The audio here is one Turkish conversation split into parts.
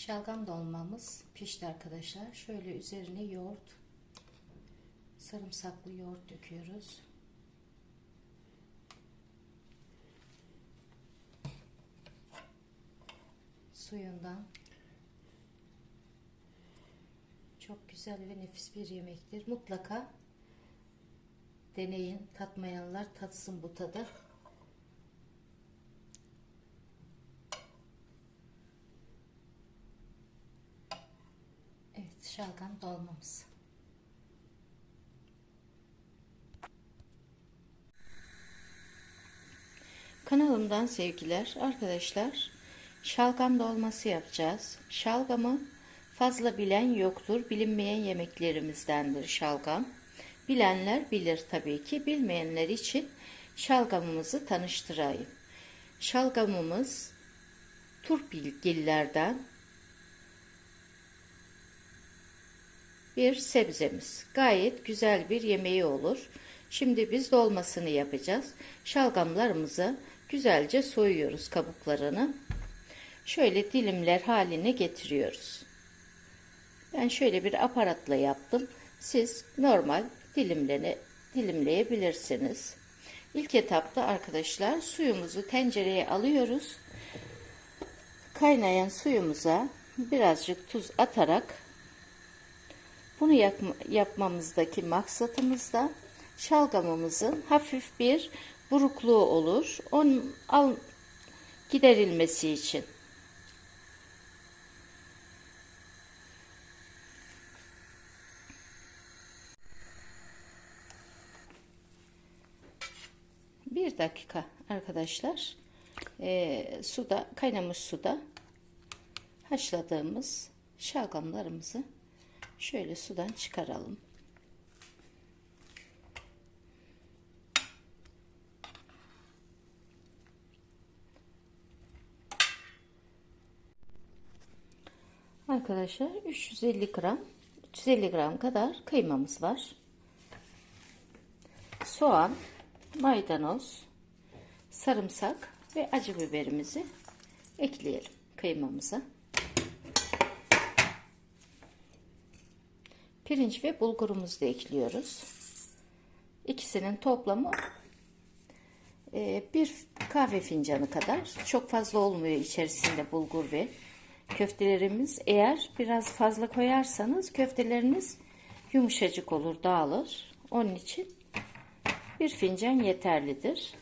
Şalgam dolmamız pişti arkadaşlar. Şöyle üzerine yoğurt, sarımsaklı yoğurt döküyoruz. Suyundan çok güzel ve nefis bir yemektir. Mutlaka deneyin. Tatmayanlar tatsın bu tadı. Şalgam dolmamız. Kanalımdan sevgiler arkadaşlar. Şalgam dolması yapacağız. Şalgamı fazla bilen yoktur. Bilinmeyen yemeklerimizdendir şalgam. Bilenler bilir tabii ki. Bilmeyenler için şalgamımızı tanıştırayım. Şalgamımız turpgillerden bir sebzemiz. Gayet güzel bir yemeği olur. Şimdi biz dolmasını yapacağız. Şalgamlarımızı güzelce soyuyoruz kabuklarını. Şöyle dilimler haline getiriyoruz. Ben şöyle bir aparatla yaptım. Siz normal dilimlene dilimleyebilirsiniz. İlk etapta arkadaşlar suyumuzu tencereye alıyoruz. Kaynayan suyumuza birazcık tuz atarak bunu yapma, yapmamızdaki maksatımız da şalgamımızın hafif bir burukluğu olur. Onun al, giderilmesi için. Bir dakika arkadaşlar e, suda kaynamış suda haşladığımız şalgamlarımızı şöyle sudan çıkaralım. Arkadaşlar 350 gram 350 gram kadar kıymamız var. Soğan, maydanoz, sarımsak ve acı biberimizi ekleyelim kıymamıza. Pirinç ve bulgurumuzu da ekliyoruz. İkisinin toplamı e, bir kahve fincanı kadar. Çok fazla olmuyor içerisinde bulgur ve köftelerimiz. Eğer biraz fazla koyarsanız köfteleriniz yumuşacık olur, dağılır. Onun için bir fincan yeterlidir.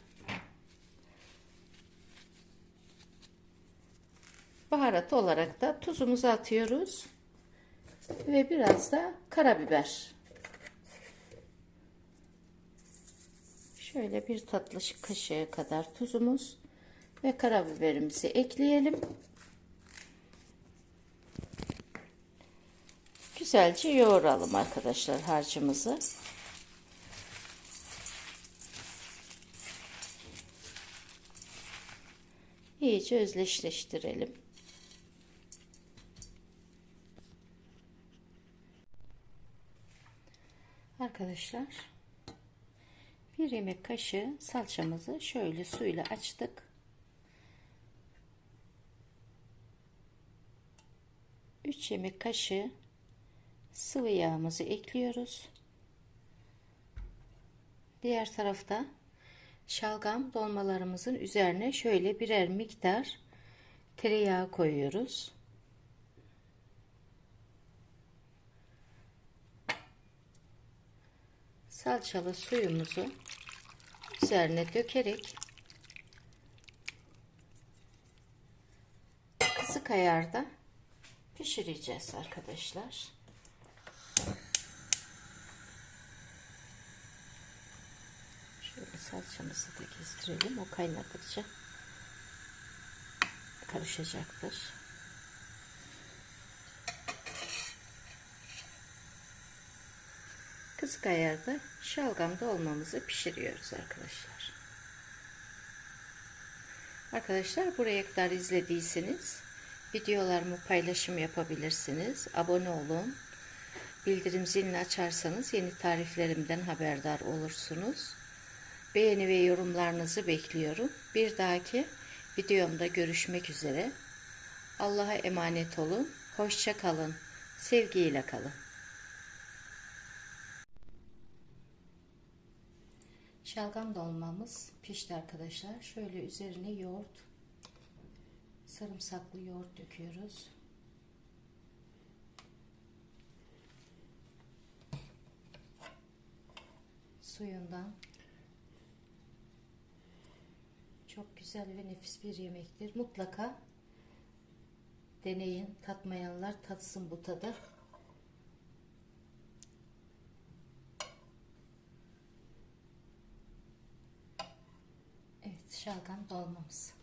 Baharat olarak da tuzumuzu atıyoruz ve biraz da karabiber. Şöyle bir tatlı kaşığı kadar tuzumuz ve karabiberimizi ekleyelim. Güzelce yoğuralım arkadaşlar harcımızı. İyice özleşleştirelim. Arkadaşlar bir yemek kaşığı salçamızı şöyle suyla açtık. 3 yemek kaşığı sıvı yağımızı ekliyoruz. Diğer tarafta şalgam dolmalarımızın üzerine şöyle birer miktar tereyağı koyuyoruz. Salçalı suyumuzu üzerine dökerek kısık ayarda pişireceğiz arkadaşlar. Şöyle salçamızı da gezdirelim. O kaynadıkça karışacaktır. Kısık ayarda şalgam dolmamızı pişiriyoruz arkadaşlar. Arkadaşlar buraya kadar izlediyseniz videolarımı paylaşım yapabilirsiniz. Abone olun. Bildirim zilini açarsanız yeni tariflerimden haberdar olursunuz. Beğeni ve yorumlarınızı bekliyorum. Bir dahaki videomda görüşmek üzere. Allah'a emanet olun. Hoşça kalın. Sevgiyle kalın. Şalgam dolmamız pişti arkadaşlar. Şöyle üzerine yoğurt, sarımsaklı yoğurt döküyoruz. Suyundan çok güzel ve nefis bir yemektir. Mutlaka deneyin. Tatmayanlar tatsın bu tadı. Şalgam dolmamız.